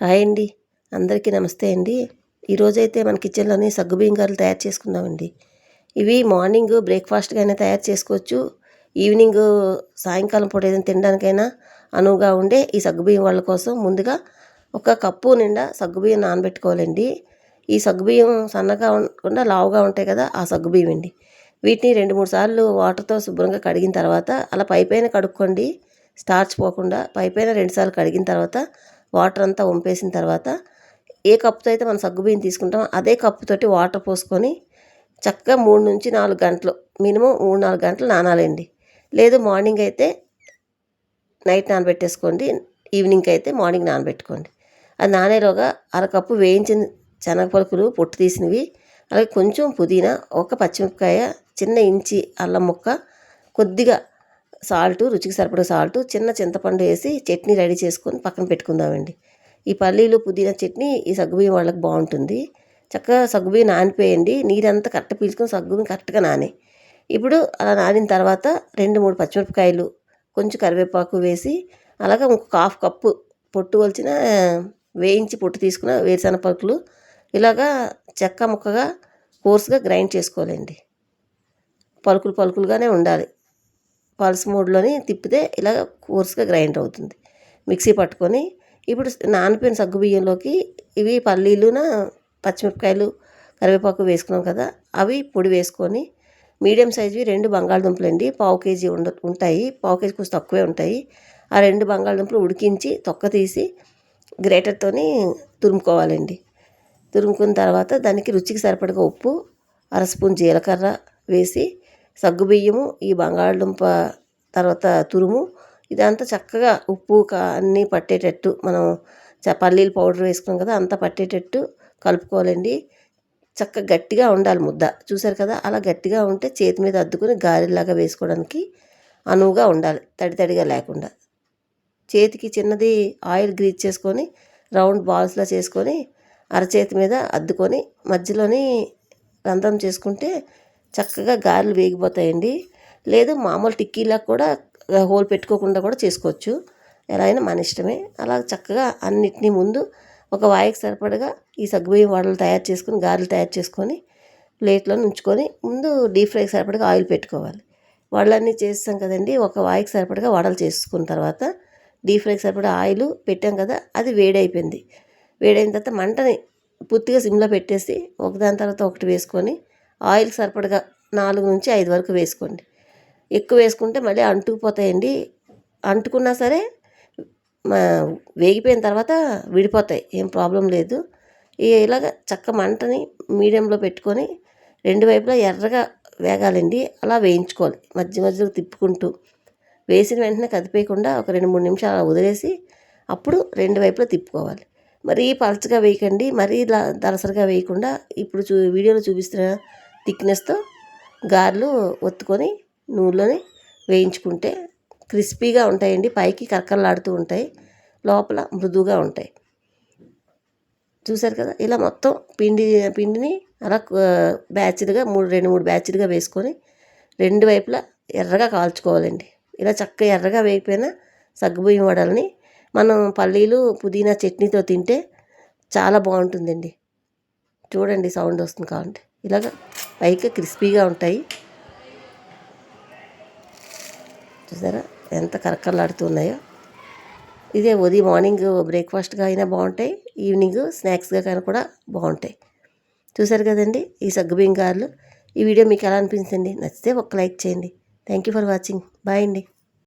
Hi అండి. అందరికీ నమస్తే అండి. ఈరోజైతే మన కిచెన్లోని సగ్గుబియ్యం గారెలు తయారు చేసుకుందామండి. ఇవి మార్నింగ్ బ్రేక్ఫాస్ట్గా అయినా తయారు చేసుకోవచ్చు. ఈవినింగ్ సాయంకాలం పూట ఏదైనా తినడానికైనా అనువుగా ఉండే ఈ సగ్గుబియ్యం వాళ్ళ కోసం ముందుగా ఒక కప్పు నిండా సగ్గుబియ్యం నానబెట్టుకోవాలండి. ఈ సగ్గుబియ్యం సన్నగా ఉండకుండా లావుగా ఉంటాయి కదా ఆ సగ్గుబియ్యం అండి. వీటిని రెండు మూడు సార్లు వాటర్తో శుభ్రంగా కడిగిన తర్వాత అలా పైపైన కడుక్కోండి. స్టార్చ్ పోకుండా పైపైన రెండుసార్లు కడిగిన తర్వాత వాటర్ అంతా వంపేసిన తర్వాత ఏ కప్పుతో అయితే మనం సగ్గుబియ్యం తీసుకుంటామో అదే కప్పుతోటి వాటర్ పోసుకొని చక్కగా మూడు నుంచి నాలుగు గంటలు మినిమం మూడు నాలుగు గంటలు నానాలండి. లేదు మార్నింగ్ అయితే నైట్ నానబెట్టేసుకోండి ఈవినింగ్కి అయితే మార్నింగ్ నానబెట్టుకోండి. అది నానేలోగా అరకప్పు వేయించిన శనగ పలుకులు పొట్టు తీసినవి అలాగే కొంచెం పుదీనా ఒక పచ్చిమిరపకాయ చిన్న ఇంచి అల్లం ముక్క కొద్దిగా సాల్ట్ రుచికి సరిపడే సాల్ట్ చిన్న చింతపండు వేసి చట్నీ రెడీ చేసుకొని పక్కన పెట్టుకుందామండి. ఈ పల్లీలు పుదీనా చట్నీ ఈ సగ్గుబియ్యం వాళ్ళకి బాగుంటుంది. చక్కగా సగ్గుబియ్యం నానిపోయండి. నీరంతా కరెక్ట్ పీల్చుకొని సగ్గుబియ్యం కరెక్ట్గా నానే. ఇప్పుడు అలా నానిన తర్వాత రెండు మూడు పచ్చిమిరపకాయలు కొంచెం కరివేపాకు వేసి అలాగే ఇంకొక హాఫ్ కప్పు పొట్టు వలిచిన వేయించి పొట్టు తీసుకున్న వేరుశనగ పలుకులు ఇలాగా చెక్క ముక్కగా కోర్సుగా గ్రైండ్ చేసుకోవాలండి. పలుకులు పలుకులుగానే ఉండాలి. పల్స్ మోడ్లోని తిప్పితే ఇలా కోర్స్గా గ్రైండ్ అవుతుంది. మిక్సీ పట్టుకొని ఇప్పుడు నానిపోయిన సగ్గు బియ్యంలోకి ఇవి పల్లీలున పచ్చిమిరపకాయలు కరివేపాకు వేసుకున్నాం కదా అవి పొడి వేసుకొని మీడియం సైజువి రెండు బంగాళదుంపలు అండి. పావు కేజీ ఉండ ఉంటాయి. పావు కేజీ కొంచెం తక్కువే ఉంటాయి. ఆ రెండు బంగాళదుంపలు ఉడికించి తొక్క తీసి గ్రేటర్తోని తురుముకోవాలండి. తురుముకున్న తర్వాత దానికి రుచికి సరిపడగా ఉప్పు అర స్పూన్ జీలకర్ర వేసి సగ్గుబియ్యము ఈ బంగాళదుంప తర్వాత తురుము ఇదంతా చక్కగా ఉప్పు అన్నీ పట్టేటట్టు మనం పల్లీలు పౌడర్ వేసుకున్నాం కదా అంతా పట్టేటట్టు కలుపుకోవాలండి. చక్కగా గట్టిగా ఉండాలి ముద్ద. చూసారు కదా అలా గట్టిగా ఉంటే చేతి మీద అద్దుకుని గారెలాగా వేసుకోవడానికి అనువుగా ఉండాలి తడి తడిగా లేకుండా. చేతికి చిన్నది ఆయిల్ గ్రీజ్ చేసుకొని రౌండ్ బాల్స్లా చేసుకొని అరచేతి మీద అద్దుకొని మధ్యలోని రంధ్రం చేసుకుంటే చక్కగా గారెలు వేగిపోతాయండి. లేదు మామూలు టిక్కీలా కూడా హోల్ పెట్టుకోకుండా కూడా చేసుకోవచ్చు. ఎలా అయినా మన ఇష్టమే. అలా చక్కగా అన్నిటినీ ముందు ఒక వాయికి సరిపడగా ఈ సగ్గుబియ్యం వడలు తయారు చేసుకొని గారెలు తయారు చేసుకొని ప్లేట్లో ఉంచుకొని ముందు డీప్ ఫ్రైకి సరిపడగా ఆయిల్ పెట్టుకోవాలి. వడలన్నీ చేస్తాం కదండి. ఒక వాయికి సరిపడగా వడలు చేసుకున్న తర్వాత డీప్ ఫ్రైకి సరిపడా ఆయిల్ పెట్టాం కదా అది వేడైపోయింది. వేడైన తర్వాత మంటని పూర్తిగా సిమ్లో పెట్టేసి ఒకదాని తర్వాత ఒకటి వేసుకొని ఆయిల్ సరిపడగా నాలుగు నుంచి ఐదు వరకు వేసుకోండి. ఎక్కువ వేసుకుంటే మళ్ళీ అంటుకుపోతాయండి. అంటుకున్నా సరే వేగిపోయిన తర్వాత విడిపోతాయి. ఏం ప్రాబ్లం లేదు. ఇలాగ చక్క మంటని మీడియంలో పెట్టుకొని రెండు వైపులా ఎర్రగా వేగాలండి. అలా వేయించుకోవాలి. మధ్య మధ్యలో తిప్పుకుంటూ. వేసిన వెంటనే కదిపేయకుండా ఒక రెండు మూడు నిమిషాలు వదిలేసి అప్పుడు రెండు వైపులా తిప్పుకోవాలి. మరీ పలచగా వేయకండి. మరీ దలసరిగా వేయకుండా ఇప్పుడు చూ వీడియోలో చూపిస్తున్న థిక్నెస్తో గారెలు ఒత్తుకొని నూనెలోనే వేయించుకుంటే క్రిస్పీగా ఉంటాయండి. పైకి కరకరలాడుతూ ఉంటాయి. లోపల మృదువుగా ఉంటాయి. చూసారు కదా? ఇలా మొత్తం పిండి పిండిని అలా బ్యాచ్లుగా మూడు రెండు మూడు బ్యాచ్లుగా వేసుకొని రెండు వైపులా ఎర్రగా కాల్చుకోవాలండి. ఇలా చక్కగా ఎర్రగా వేగిపోయిన సగ్గుబియ్యం వడలని మనం పల్లీలు పుదీనా చట్నీతో తింటే చాలా బాగుంటుందండి. చూడండి సౌండ్ వస్తుంది కావాలంటే ఇలాగ పైకి క్రిస్పీగా ఉంటాయి. చూసారా? ఎంత కరకరలాడుతున్నాయో. ఇదే ఉదయం మార్నింగ్ బ్రేక్ఫాస్ట్గా అయినా బాగుంటాయి. ఈవినింగ్ స్నాక్స్గా కానీ కూడా బాగుంటాయి. చూసారు కదండి ఈ సగ్గుబియ్యం గారెలు ఈ వీడియో మీకు ఎలా అనిపించింది? నచ్చితే ఒక లైక్ చేయండి. Thank you for watching. Bye అండి.